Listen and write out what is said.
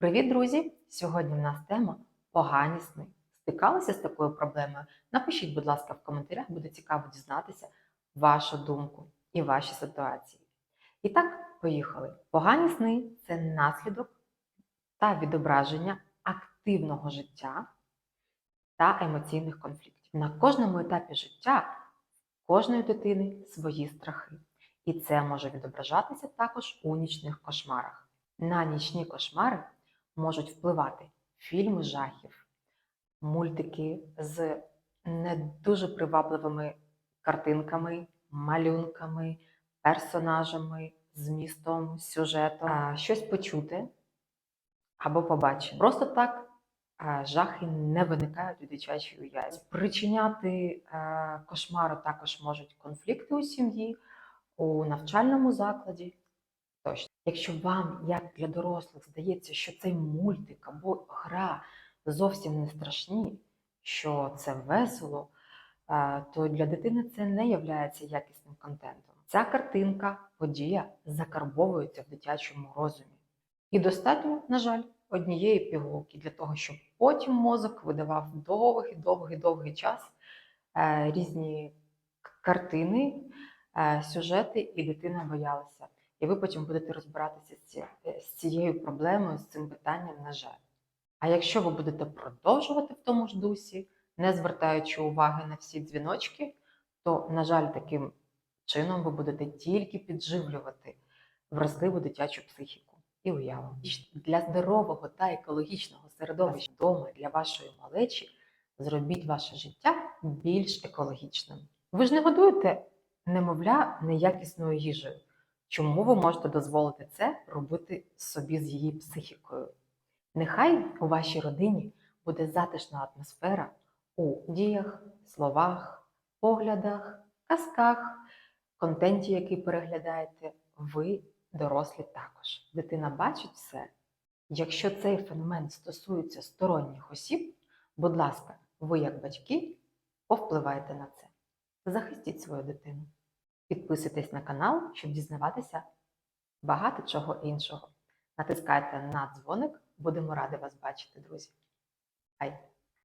Привіт, друзі! Сьогодні в нас тема погані сни. Стикалися з такою проблемою? Напишіть, будь ласка, в коментарях, буде цікаво дізнатися вашу думку і ваші ситуації. І так, поїхали. Погані сни це наслідок та відображення активного життя та емоційних конфліктів. На кожному етапі життя кожної дитини свої страхи. І це може відображатися також у нічних кошмарах. На нічні кошмари можуть впливати фільми жахів, мультики з не дуже привабливими картинками, малюнками, персонажами, змістом, сюжетом, а, щось почути або побачити. Просто так а, жахи не виникають у дитячій уяві. Спричиняти е, кошмари також можуть конфлікти у сім'ї, у навчальному закладі. Тощо, якщо вам, як для дорослих, здається, що цей мультик або гра зовсім не страшні, що це весело, то для дитини це не є якісним контентом. Ця картинка, подія закарбовується в дитячому розумі. І достатньо, на жаль, однієї пігулки для того, щоб потім мозок видавав довгий, довгий, довгий час е, різні картини, е, сюжети, і дитина боялася. І ви потім будете розбиратися е, з цією проблемою, з цим питанням, на жаль. А якщо ви будете продовжувати в тому ж дусі, не звертаючи уваги на всі дзвіночки, то, на жаль, таким чином ви будете тільки підживлювати вразливу дитячу психіку і уяву. Для здорового та екологічного середовища вдома для вашої малечі зробіть ваше життя більш екологічним. Ви ж не годуєте немовля неякісною їжею. Чому ви можете дозволити це робити собі з її психікою? Нехай у вашій родині буде затишна атмосфера у діях, словах, поглядах, казках, контенті, який переглядаєте, ви дорослі також. Дитина бачить все. Якщо цей феномен стосується сторонніх осіб, будь ласка, ви, як батьки, повпливайте на це. Захистіть свою дитину. Підписуйтесь на канал, щоб дізнаватися багато чого іншого. Натискайте на дзвоник, будемо раді вас бачити, друзі. Хай!